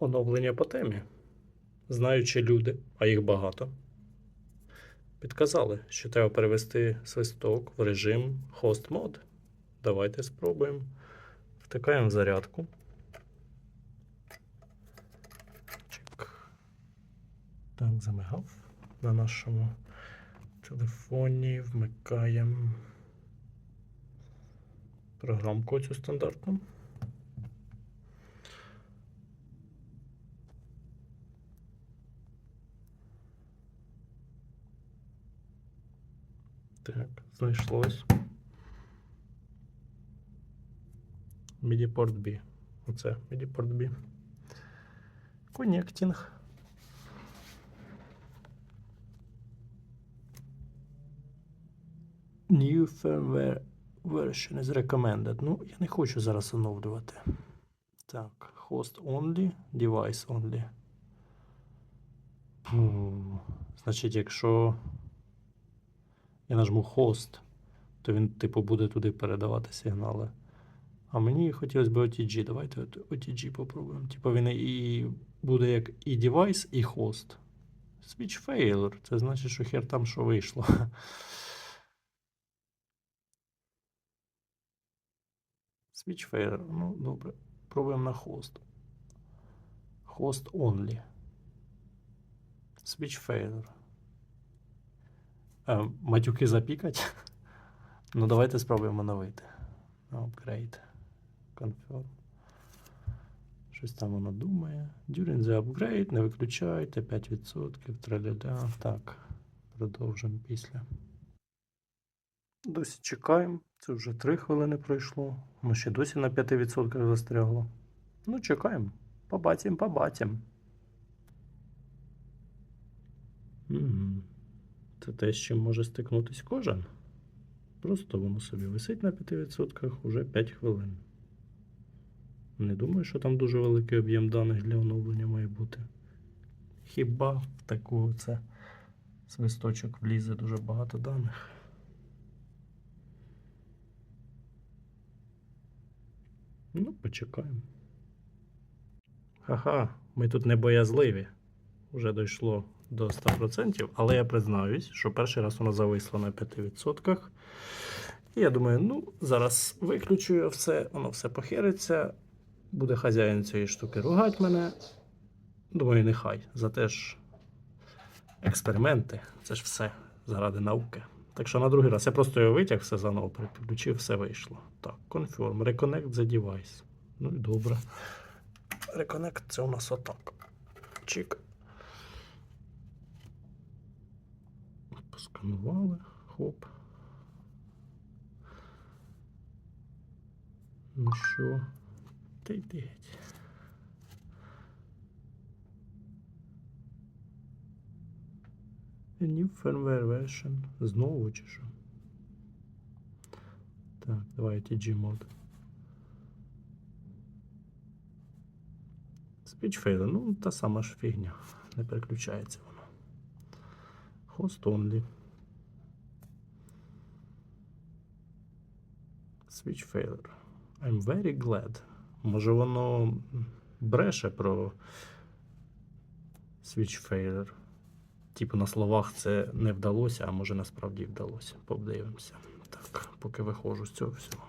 Оновлення по темі. Знаючи люди, а їх багато, підказали, що треба перевести свисток в режим host мод. Давайте спробуємо. Втикаємо в зарядку. Чик. Так, замигав на нашому телефоні. Вмикаємо програмку цю стандартну. Так, знайшлось. MIDI-порт B. Оце MIDI-порт B. Connecting. New firmware version is recommended. Ну, я не хочу зараз оновлювати. Так, host only, device only. Значить, якщо я нажму host, то він, типу, буде туди передавати сигнали. А мені хотілося б OTG. Давайте OTG попробуємо. Типу він і буде як і девайс, і хост. Switch failure. Це значить, що хер там що вийшло. Switch failure. Ну, добре. Пробуємо на хост. Host only. Switch failure. Е, матюки запікать. ну, давайте спробуємо оновити. Upgrade. Confirm. Щось там воно думає. During the upgrade, не виключайте 5%. Траля-ля. Так, продовжимо після. Досі чекаємо. Це вже 3 хвилини пройшло. Ну ще досі на 5% застрягло. Ну, чекаємо. Побачимо, побачимо. Мгм. Це те, з чим може стикнутись кожен. Просто воно собі висить на 5% уже 5 хвилин. Не думаю, що там дуже великий об'єм даних для оновлення має бути. Хіба в таку це свисточок влізе дуже багато даних. Ну, почекаємо. Ха-ха, ми тут не боязливі. Уже дійшло до 100%, але я признаюсь, що перший раз воно зависло на 5%. І я думаю, ну, зараз виключу я все, воно все похериться. Буде хазяїн цієї штуки ругать мене. Думаю, нехай. Зате ж експерименти, це ж все заради науки. Так що на другий раз я просто його витяг, все заново переключив, все вийшло. Так, confirm, reconnect the device. Ну і добре. Reconnect це у нас отак. Чик. Посканували. Хоп. Ну що? Та йди геть. New firmware version. Знову чи що? Так, давай TG мод. Speech failure. Ну, та сама ж фігня. Не переключається воно. Only. Switch failure. I'm very glad. Може воно бреше про Switch failure. Типу на словах це не вдалося, а може насправді вдалося. Подивимося. Так, поки виходжу з цього всього.